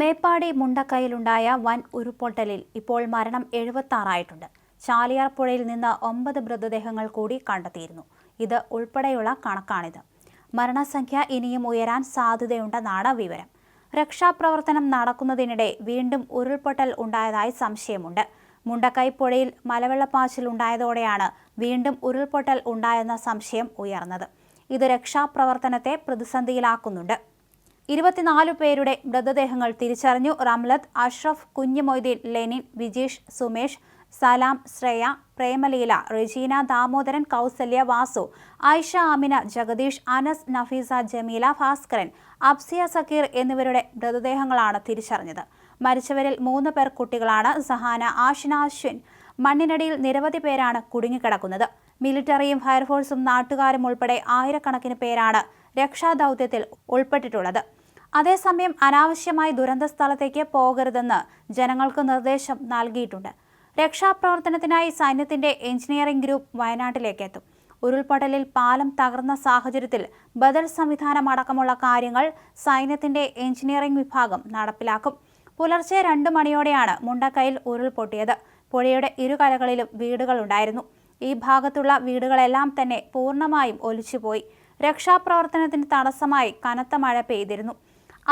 മേപ്പാടി മുണ്ടക്കയിലുണ്ടായ വൻ ഉരുൾപൊട്ടലിൽ ഇപ്പോൾ മരണം എഴുപത്താറായിട്ടുണ്ട്. ചാലിയാർ പുഴയിൽ നിന്ന് ഒമ്പത് മൃതദേഹങ്ങൾ കൂടി കണ്ടെത്തിയിരുന്നു. ഇത് ഉൾപ്പെടെയുള്ള കണക്കാണിത്. മരണസംഖ്യ ഇനിയും ഉയരാൻ സാധ്യതയുണ്ടെന്നാണ് വിവരം. രക്ഷാപ്രവർത്തനം നടക്കുന്നതിനിടെ വീണ്ടും ഉരുൾപൊട്ടൽ ഉണ്ടായതായി സംശയമുണ്ട്. മുണ്ടക്കൈ പുഴയിൽ മലവെള്ളപ്പാച്ചിൽ ഉണ്ടായതോടെയാണ് വീണ്ടും ഉരുൾപൊട്ടൽ ഉണ്ടായെന്ന സംശയം ഉയർന്നത്. ഇത് രക്ഷാപ്രവർത്തനത്തെ പ്രതിസന്ധിയിലാക്കുന്നുണ്ട്. ഇരുപത്തിനാലു പേരുടെ മൃതദേഹങ്ങൾ തിരിച്ചറിഞ്ഞു. റംലത്ത് അഷ്റഫ് കുഞ്ഞുമൊയ്തീൻ ലെനിൻ വിജീഷ് സുമേഷ് സലാം ശ്രേയ പ്രേമലീല റെജീന ദാമോദരൻ കൗസല്യ വാസു ആയിഷ ആമിന ജഗദീഷ് അനസ് നഫീസ ജമീല ഭാസ്കരൻ അബ്സിയ സക്കീർ എന്നിവരുടെ മൃതദേഹങ്ങളാണ് തിരിച്ചറിഞ്ഞത്. മരിച്ചവരിൽ മൂന്ന് പേർ കുട്ടികളാണ്. സഹാന ആഷിന അശ്വിൻ മണ്ണിനടിയിൽ നിരവധി പേരാണ് കുടുങ്ങിക്കിടക്കുന്നത്. മിലിറ്ററിയും ഫയർഫോഴ്സും നാട്ടുകാരും ഉൾപ്പെടെ ആയിരക്കണക്കിന് പേരാണ് രക്ഷാദൗത്യത്തിൽ ഉൾപ്പെട്ടിട്ടുള്ളത്. അതേസമയം അനാവശ്യമായി ദുരന്ത സ്ഥലത്തേക്ക് പോകരുതെന്ന് ജനങ്ങൾക്ക് നിർദ്ദേശം നൽകിയിട്ടുണ്ട്. രക്ഷാപ്രവർത്തനത്തിനായി സൈന്യത്തിന്റെ എഞ്ചിനീയറിംഗ് ഗ്രൂപ്പ് വയനാട്ടിലേക്ക് എത്തും ഉരുൾപൊട്ടലിൽ പാലം തകർന്ന സാഹചര്യത്തിൽ ബദൽ സംവിധാനം അടക്കമുള്ള കാര്യങ്ങൾ സൈന്യത്തിന്റെ എഞ്ചിനീയറിംഗ് വിഭാഗം നടപ്പിലാക്കും. പുലർച്ചെ രണ്ട് മണിയോടെയാണ് മുണ്ടക്കയിൽ ഉരുൾപൊട്ടിയത്. പുഴയുടെ ഇരുകരകളിലും വീടുകളുണ്ടായിരുന്നു ഈ ഭാഗത്തുള്ള വീടുകളെല്ലാം തന്നെ പൂർണമായും ഒലിച്ചുപോയി. രക്ഷാപ്രവർത്തനത്തിന് തടസ്സമായി കനത്ത മഴ പെയ്തിരുന്നു.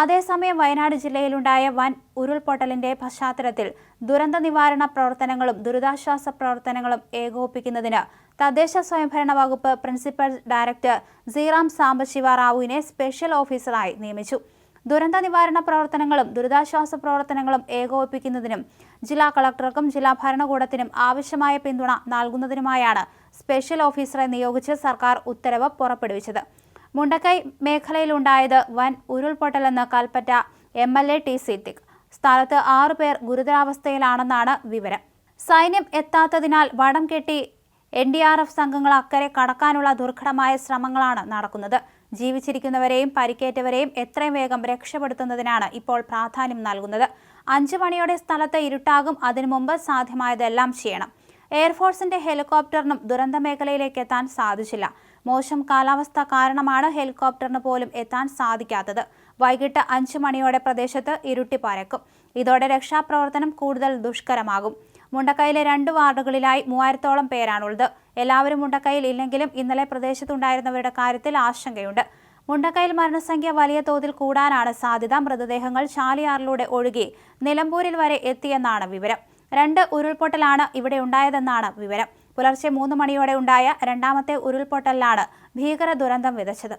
അതേസമയം വയനാട് ജില്ലയിലുണ്ടായ വൻ ഉരുൾപൊട്ടലിന്റെ പശ്ചാത്തലത്തിൽ ദുരന്ത നിവാരണ പ്രവർത്തനങ്ങളും ദുരിതാശ്വാസ പ്രവർത്തനങ്ങളും ഏകോപിപ്പിക്കുന്നതിന് തദ്ദേശ സ്വയംഭരണ വകുപ്പ് പ്രിൻസിപ്പൽ ഡയറക്ടർ സീറാം സാംബശിവ റാവുവിനെ സ്പെഷ്യൽ ഓഫീസറായി നിയമിച്ചു. ദുരന്ത നിവാരണ പ്രവർത്തനങ്ങളും ദുരിതാശ്വാസ പ്രവർത്തനങ്ങളും ഏകോപിപ്പിക്കുന്നതിനും ജില്ലാ കളക്ടർക്കും ജില്ലാ ഭരണകൂടത്തിനും ആവശ്യമായ പിന്തുണ നൽകുന്നതിനുമായാണ് സ്പെഷ്യൽ ഓഫീസറെ നിയോഗിച്ച് സർക്കാർ ഉത്തരവ് പുറപ്പെടുവിച്ചത്. മുണ്ടക്കൈ മേഖലയിലുണ്ടായത് വൻ ഉരുൾപൊട്ടലെന്ന് Kalpetta M L A T Siddique. സ്ഥലത്ത് ആറുപേർ ഗുരുതരാവസ്ഥയിലാണെന്നാണ് വിവരം. സൈന്യം എത്താത്തതിനാൽ വടം കെട്ടി എൻ ഡി ആർ എഫ് സംഘങ്ങൾ അക്കരെ കടക്കാനുള്ള ദുർഘടമായ ശ്രമങ്ങളാണ് നടക്കുന്നത്. ജീവിച്ചിരിക്കുന്നവരെയും പരിക്കേറ്റവരെയും എത്രയും വേഗം രക്ഷപ്പെടുത്തുന്നതിനാണ് ഇപ്പോൾ പ്രാധാന്യം നൽകുന്നത്. അഞ്ചു മണിയോടെ സ്ഥലത്ത് ഇരുട്ടാകും. അതിനു മുമ്പ് സാധ്യമായതെല്ലാം ചെയ്യണം. എയർഫോഴ്സിന്റെ ഹെലികോപ്റ്ററിനും ദുരന്ത മേഖലയിലേക്ക് എത്താൻ സാധിച്ചില്ല. മോശം കാലാവസ്ഥ കാരണമാണ് ഹെലികോപ്റ്ററിന് പോലും എത്താൻ സാധിക്കാത്തത്. വൈകിട്ട് അഞ്ചു മണിയോടെ പ്രദേശത്ത് ഇരുട്ടി പരക്കും. ഇതോടെ രക്ഷാപ്രവർത്തനം കൂടുതൽ ദുഷ്കരമാകും. മുണ്ടക്കൈയിലെ രണ്ട് വാർഡുകളിലായി മൂവായിരത്തോളം പേരാണുള്ളത്. എല്ലാവരും മുണ്ടക്കൈയിൽ ഇല്ലെങ്കിലും ഇന്നലെ പ്രദേശത്തുണ്ടായിരുന്നവരുടെ കാര്യത്തിൽ ആശങ്കയുണ്ട്. മുണ്ടക്കൈയിൽ മരണസംഖ്യ വലിയ തോതിൽ കൂടാനാണ് സാധ്യത. മൃതദേഹങ്ങൾ ചാലിയാറിലൂടെ ഒഴുകി നിലമ്പൂരിൽ വരെ എത്തിയെന്നാണ് വിവരം. രണ്ട് ഉരുൾപൊട്ടലാണ് ഇവിടെ ഉണ്ടായതെന്നാണ് വിവരം. പുലർച്ചെ മൂന്ന് മണിയോടെ ഉണ്ടായ രണ്ടാമത്തെ ഉരുൾപൊട്ടലിലാണ് ഭീകര ദുരന്തം വിതച്ചത്.